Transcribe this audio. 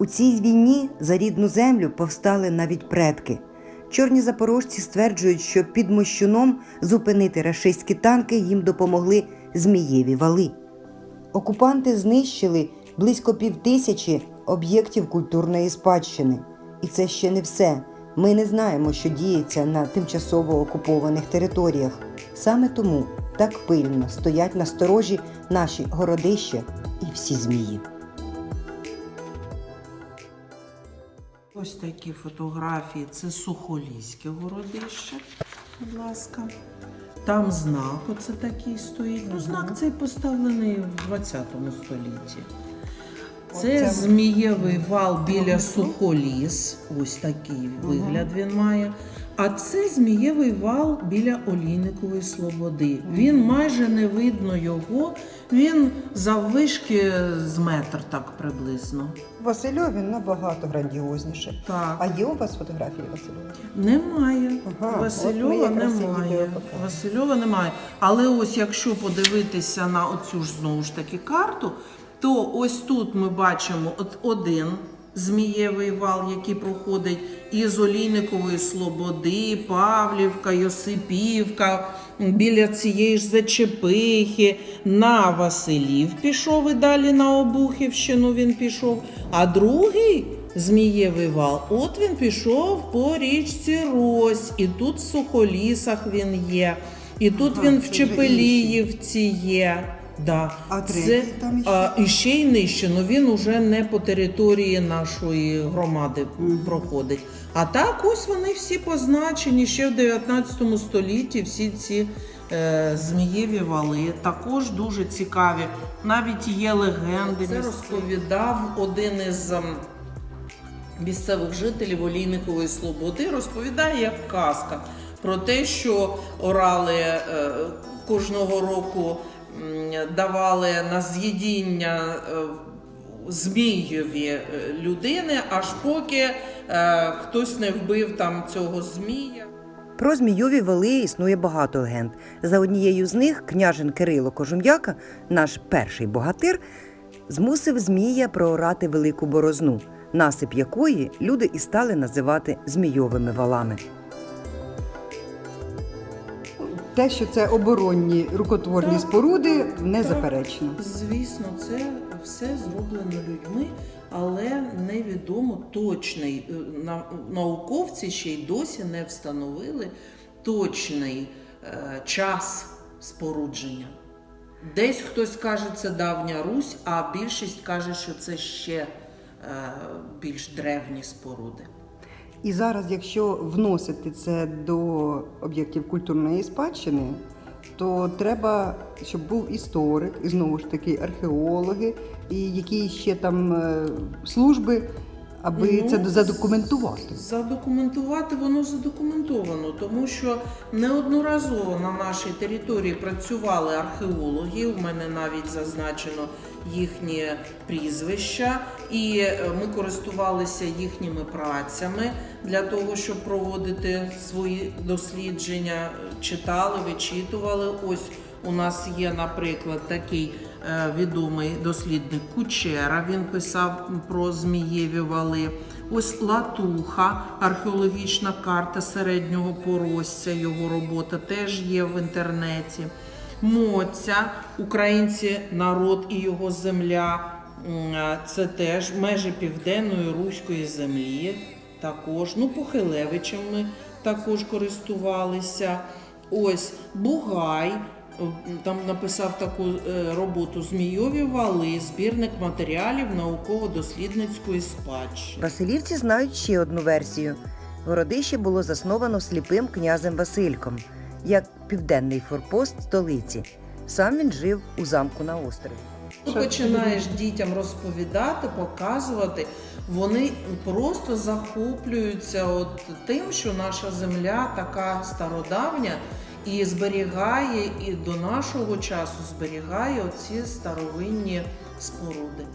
У цій війні за рідну землю повстали навіть предки. Чорні запорожці стверджують, що під Мощуном зупинити рашистські танки їм допомогли Змієві вали. Окупанти знищили близько півтисячі об'єктів культурної спадщини. І це ще не все. Ми не знаємо, що діється на тимчасово окупованих територіях. Саме тому так пильно стоять на сторожі наші городища і всі змії. Ось такі фотографії. Це Сухоліське городище, будь ласка. Там знак, оце такий стоїть. Ну, знак цей поставлений в 20 столітті. Це змієвий вал біля Сухоліс. Ось такий вигляд він має. А це змієвий вал біля Олійникової Слободи. Він майже не видно його. Він заввишки з метр так приблизно. Васильові набагато грандіозніше. Так. А є у вас фотографії Васильова? Немає. Ага, Васильова немає. Васильова немає. Але ось якщо подивитися на оцю ж знову ж таки карту, то ось тут ми бачимо один змієвий вал, який проходить із Олійникової Слободи, Павлівка, Йосипівка, біля цієї ж Зачепихи, на Василів пішов і далі на Обухівщину він пішов. А другий Змієвий вал. От він пішов по річці Рось, і тут в Сухолісах він є, і тут він в Чепеліївці є. Да. А третій там іще? а, і ще й нижче, але він уже не по території нашої громади проходить. А так ось вони всі позначені ще в 19 столітті, всі ці е, змієві вали. Також дуже цікаві. Навіть є легенди. Це розповідав один із ем, місцевих жителів Олійникової Слободи розповідає як казка про те, що орали е, кожного року давали на з'їдіння е, змієві е, людини, аж поки е, хтось не вбив там цього змія. Про змійові вали існує багато легенд. За однією з них княжин Кирило Кожум'яка, наш перший богатир, змусив змія проорати велику борозну, насип якої люди і стали називати змійовими валами. Те, що це оборонні рукотворні Так, споруди, так, незаперечно. Звісно, це все зроблено людьми, але невідомо точний. е, Науковці ще й досі не встановили точний е, час спорудження. Десь хтось каже, це давня Русь, а більшість каже, що це ще е, більш древні споруди. І зараз, якщо вносити це до об'єктів культурної спадщини, то треба, щоб був історик, і знову ж таки археологи, і які ще там е, служби, аби Ну, це задокументувати. Задокументувати воно задокументовано, тому що неодноразово на нашій території працювали археологи. У мене навіть зазначено їхні прізвища, і е, ми користувалися їхніми працями для того, щоб проводити свої дослідження. Читали, вичитували. Ось у нас є, наприклад, такий відомий дослідник Кучера. Він писав про змієві вали. Ось Латуха, археологічна карта середнього поросся. Його робота теж є в інтернеті. Моця, українці, народ і його земля. Е, Це теж межі південної руської землі. Також, ну, Похилевичем ми також користувалися. Ось Бугай. Там написав таку е, роботу Змійові вали, збірник матеріалів науково-дослідницької спадщини. Василівці знають ще одну версію. Городище було засновано сліпим князем Васильком як південний форпост столиці. Сам він жив у замку на острові. Ти починаєш дітям розповідати, показувати, вони просто захоплюються от тим, що наша земля така стародавня і зберігає, і до нашого часу зберігає оці старовинні споруди.